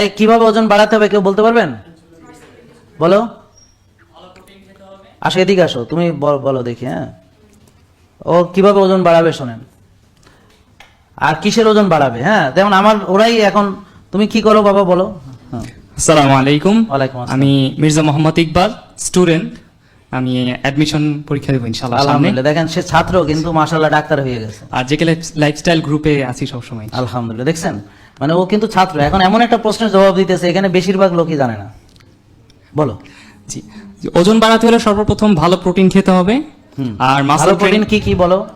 এই কীভাবে ওজন বাড়াতে হবে কেউ বলতে পারবেন? বলো। আসো এদিকে আসো তুমি বলো দেখি হ্যাঁ। ও কীভাবে ওজন বাড়াবে শোনেন। আর কিসের ওজন বাড়াবে হ্যাঁ? যেমন আমার ওরাই এখন তুমি কি করো বাবা বলো। হ্যাঁ। আসসালামু আলাইকুম। আমি মির্জা মোহাম্মদ ইকবাল স্টুডেন্ট। আমি অ্যাডমিশন পরীক্ষা দেবো ইনশাআল্লাহ আলহামদুলিল্লাহ দেখেন সে ছাত্র কিন্তু মাশাল্লাহ ডাক্তার হয়ে গেছে। আর জেকে লাইফস্টাইল গ্রুপে আছি সবসময়। আলহামদুলিল্লাহ দেখছেন? মানে ও কিন্তু ছাত্র। এখন এমন একটা প্রশ্নের জবাব দিতেছে এখানে বেশিরভাগ লোকই জানে না। বলো। জি ওজন বাড়াতে হলে সর্বপ্রথম ভালো প্রোটিন খেতে হবে। আর মাসল প্রোটিন কি কি বলো?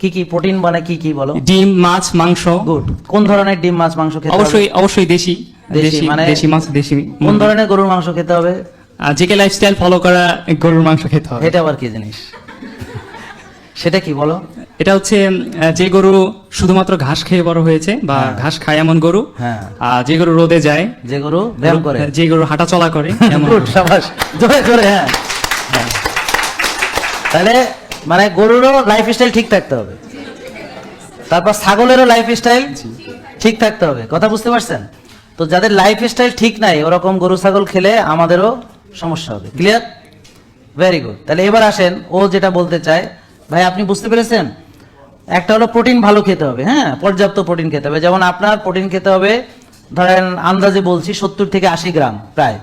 কি কি প্রোটিন মানে কি কি বলো? ডিম মাছ মাংস। গুড। কোন ধরনের ডিম মাছ মাংস খেতে হবে? অবশ্যই অবশ্যই দেশি দেশি মানে- দেশি মাছ দেশি কোন ধরনের গরুর মাংস খেতে হবে? জেকে লাইফস্টাইল ফলো করা গরুর মাংস খেতে হবে। এটা আবার কি জিনিস? সেটা কি বলো? এটা হচ্ছে যে গরু শুধুমাত্র ঘাস খেয়ে বড় হয়েছে বা ঘাস খায় এমন গরু হ্যাঁ। আর যে গরু রোদে যায় যে গরু ব্যায়াম করে। যে গরু হাঁটা চলা করে এমন জোরে জোরে হ্যাঁ। হ্যাঁ। তাহলে মানে গরুরও লাইফ স্টাইল ঠিক থাকতে হবে। তারপর ছাগলেরও লাইফ স্টাইল ঠিক থাকতে হবে। কথা বুঝতে পারছেন? তো যাদের লাইফ স্টাইল ঠিক নাই ওরকম গরু ছাগল খেলে আমাদেরও সমস্যা হবে। ক্লিয়ার ভেরি গুড তাহলে এবার আসেন ও যেটা বলতে চায় ভাই আপনি বুঝতে পেরেছেন? একটা হলো প্রোটিন ভালো খেতে হবে হ্যাঁ পর্যাপ্ত প্রোটিন খেতে হবে। যেমন আপনার প্রোটিন খেতে হবে ধরেন আন্দাজে বলছি সত্তর থেকে আশি গ্রাম প্রায়।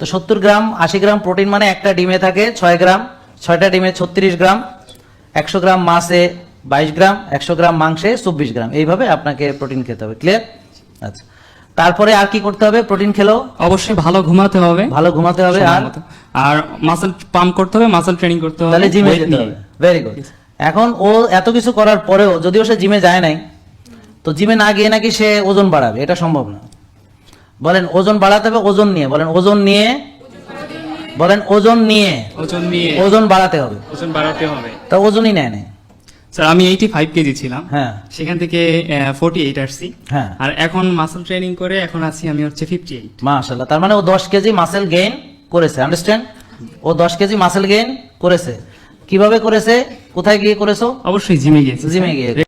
তো সত্তর গ্রাম আশি গ্রাম প্রোটিন মানে একটা ডিমে থাকে ছয় গ্রাম ছয়টা ডিমে ছত্রিশ গ্রাম একশো গ্রাম মাছে বাইশ গ্রাম একশো গ্রাম মাংসে চব্বিশ গ্রাম। এইভাবে আপনাকে প্রোটিন খেতে হবে ক্লিয়ার? আচ্ছা। তারপরে আর কি করতে হবে? প্রোটিন খেলেও অবশ্যই ভালো ঘুমাতে হবে। ভালো ঘুমাতে হবে আর। আর মাসল পাম্প করতে হবে মাসল ট্রেনিং করতে হবে তাহলে জিমে যেতে হবে। ভেরি গুড এখন ও এত কিছু করার পরেও যদিও সে জিমে যায় নাই তো জিমে না গিয়ে নাকি সে ওজন বাড়াবে এটা সম্ভব না। বলেন ওজন বাড়াতে হবে ওজন নিয়ে। বলেন ওজন নিয়ে বলেন ওজন নিয়ে ওজন নিয়ে। ওজন বাড়াতে হবে। ওজন বাড়াতে হবে। তা ওজনই নেয় নেই। স্যার আমি এইটি ফাইভ কেজি ছিলাম। হ্যাঁ। সেখান থেকে ফোর্টি এইট আসছি। হ্যাঁ। আর এখন মাসল ট্রেনিং করে এখন আছি আমি হচ্ছে ফিফটি এইট মাশাল্লাহ তার মানে ও দশ কেজি মাসেল গেইন করেছে আন্ডারস্ট্যান্ড ও দশ কেজি মাসেল গেইন করেছে। কীভাবে করেছে? কোথায় গিয়ে করেছ? অবশ্যই জিমে গিয়েছে। জিমে গিয়ে